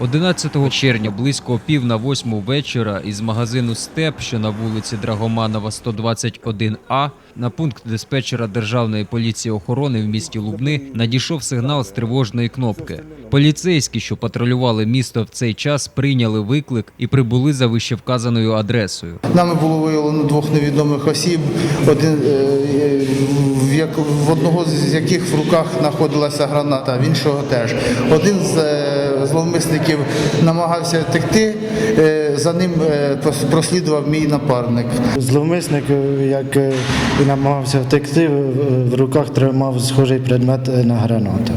11 червня близько пів на восьму вечора із магазину Степ, що на вулиці Драгоманова, 121А, на пункт диспетчера Державної поліції охорони в місті Лубни надійшов сигнал з тривожної кнопки. Поліцейські, що патрулювали місто в цей час, прийняли виклик і прибули за вищевказаною адресою. Нами було виявлено двох невідомих осіб, один, е, в, як, в одного з яких в руках знаходилася граната, в іншого теж. Один з е, зловмисників намагався втекти, е, за ним прослідував мій напарник. Зловмисник, як намагався втекти, в- руках тримав схожий предмет на гранату.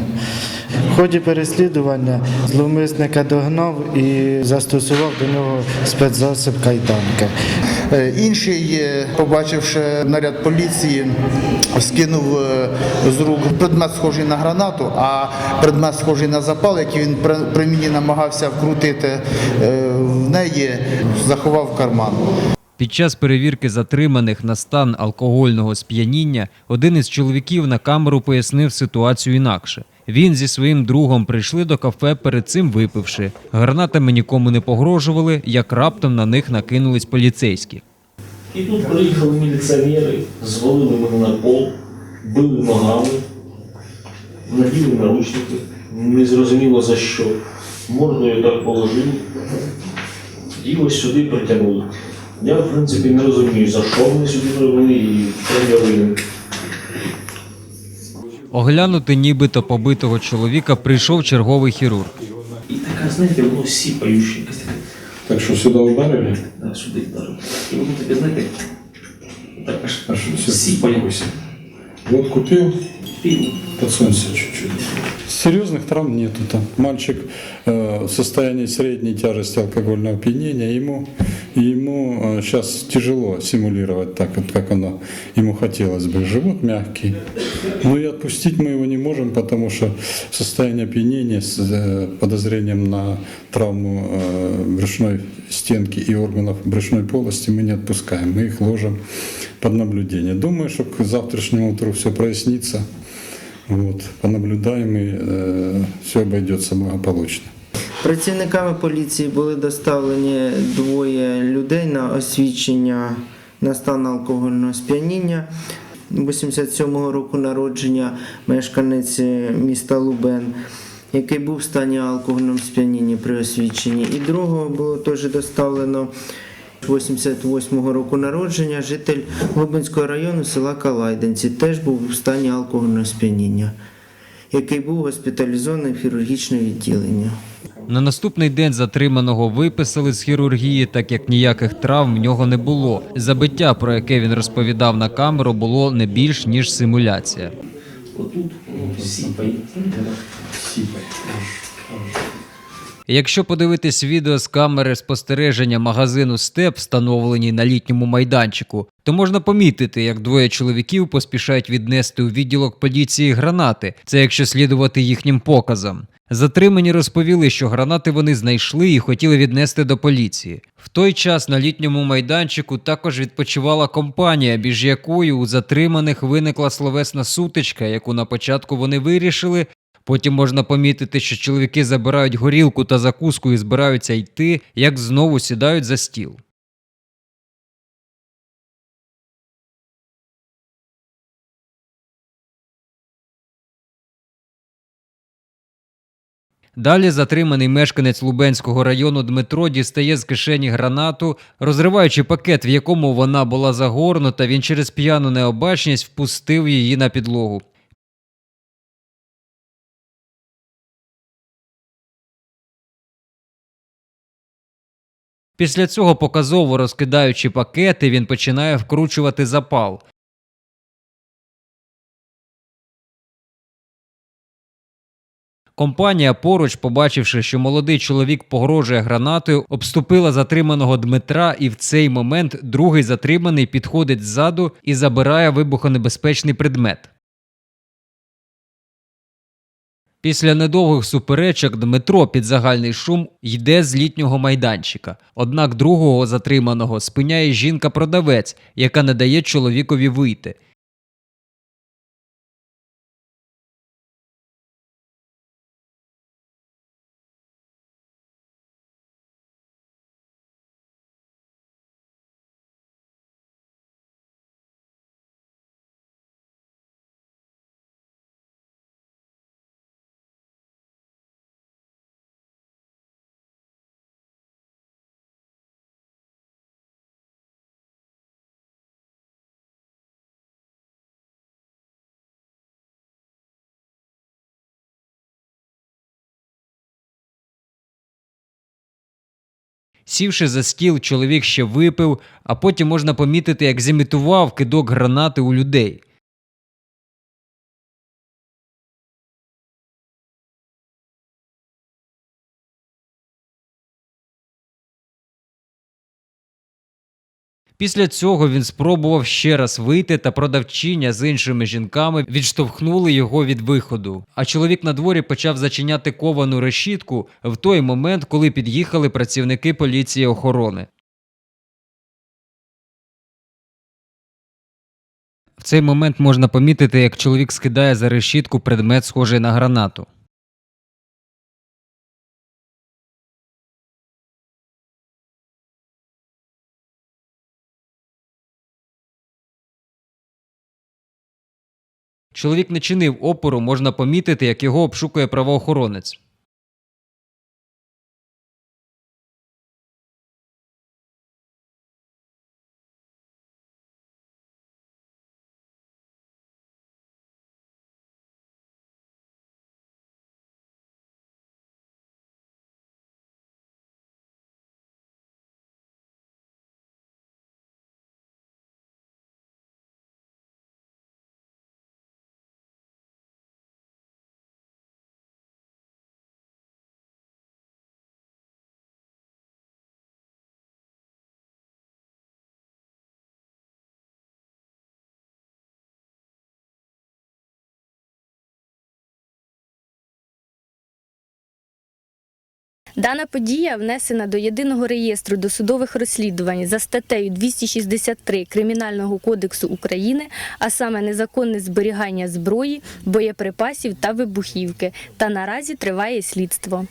В ході переслідування зловмисника догнав і застосував до нього спецзасіб кайданки. Е, Інший, побачивши наряд поліції, скинув е, з рук предмет схожий на гранату, а предмет схожий на запал, який він при, при мені намагався вкрутити е, в неї, заховав в карман. Під час перевірки затриманих на стан алкогольного сп'яніння один із чоловіків на камеру пояснив ситуацію інакше. Він зі своїм другом прийшли до кафе перед цим випивши. Гранатами нікому не погрожували, як раптом на них накинулись поліцейські. І тут приїхали міліціонери, звалили мене на пол, били ногами, наділи наручники, не зрозуміло за що. Мордою так положили і ось сюди притягнули. Я, в принципі, не розумію, за що вони сюди привели і пред'явили. Оглянути нібито побитого чоловіка прийшов черговий хірург. І така, знаєте, воно сіпаюче. Так что сюда ударили? Да, сюди вдарили. І воно таке, знаєте, так аж А что все? сіпає. Вот купил, подсунься чуть-чуть. Серьезных травм нету там. Мальчик э, в состоянии средней тяжести алкогольного опьянения. Ему, ему сейчас тяжело симулировать так, как оно ему хотелось бы. Живот мягкий. Но и отпустить мы его не можем, потому что в состоянии опьянения с э, подозрением на травму э, брюшной стенки и органов брюшной полости мы не отпускаем. Мы их ложим под наблюдение. Думаю, что к завтрашнему утру все прояснится. Вот, понаблюдаем и э, все обойдется благополучно. Працівниками поліції були доставлені двоє людей на освідчення на стан алкогольного сп'яніння. 87-го року народження мешканець міста Лубен, який був в стані алкогольного сп'яніння при освідченні. І другого було теж доставлено 88-го року народження, житель Лубенського району села Калайденці, теж був в стані алкогольного сп'яніння, який був госпіталізований в хірургічне відділення. На наступний день затриманого виписали з хірургії, так як ніяких травм в нього не було. Забиття, про яке він розповідав на камеру, було не більш ніж симуляція. Отут воно сіпає. Якщо подивитись відео з камери спостереження магазину Степ, встановленій на літньому майданчику, то можна помітити, як двоє чоловіків поспішають віднести у відділок поліції гранати. Це якщо слідувати їхнім показам. Затримані розповіли, що гранати вони знайшли і хотіли віднести до поліції. В той час на літньому майданчику також відпочивала компанія, між якою у затриманих виникла словесна сутичка, яку на початку вони вирішили, Потім можна помітити, що чоловіки забирають горілку та закуску і збираються йти, як знову сідають за стіл. Далі затриманий мешканець Лубенського району Дмитро дістає з кишені гранату, розриваючи пакет, в якому вона була загорнута, він через п'яну необачність впустив її на підлогу. Після цього, показово розкидаючи пакети, він починає вкручувати запал. Компанія поруч, побачивши, що молодий чоловік погрожує гранатою, обступила затриманого Дмитра, і в цей момент другий затриманий підходить ззаду і забирає вибухонебезпечний предмет. Після недовгих суперечок Дмитро під загальний шум йде з літнього майданчика. Однак другого затриманого спиняє жінка-продавець, яка не дає чоловікові вийти. Сівши за стіл, чоловік ще випив, а потім можна помітити, як зімітував кидок гранати у людей. Після цього він спробував ще раз вийти, та продавчиня з іншими жінками відштовхнули його від виходу. А чоловік на дворі почав зачиняти ковану решітку в той момент, коли під'їхали працівники поліції охорони. В цей момент можна помітити, як чоловік скидає за решітку предмет, схожий на гранату. Чоловік не чинив опору, можна помітити, як його обшукує правоохоронець. Дана подія внесена до єдиного реєстру досудових розслідувань за статтею 263 Кримінального кодексу України, а саме незаконне зберігання зброї, боєприпасів та вибухівки. Та наразі триває слідство.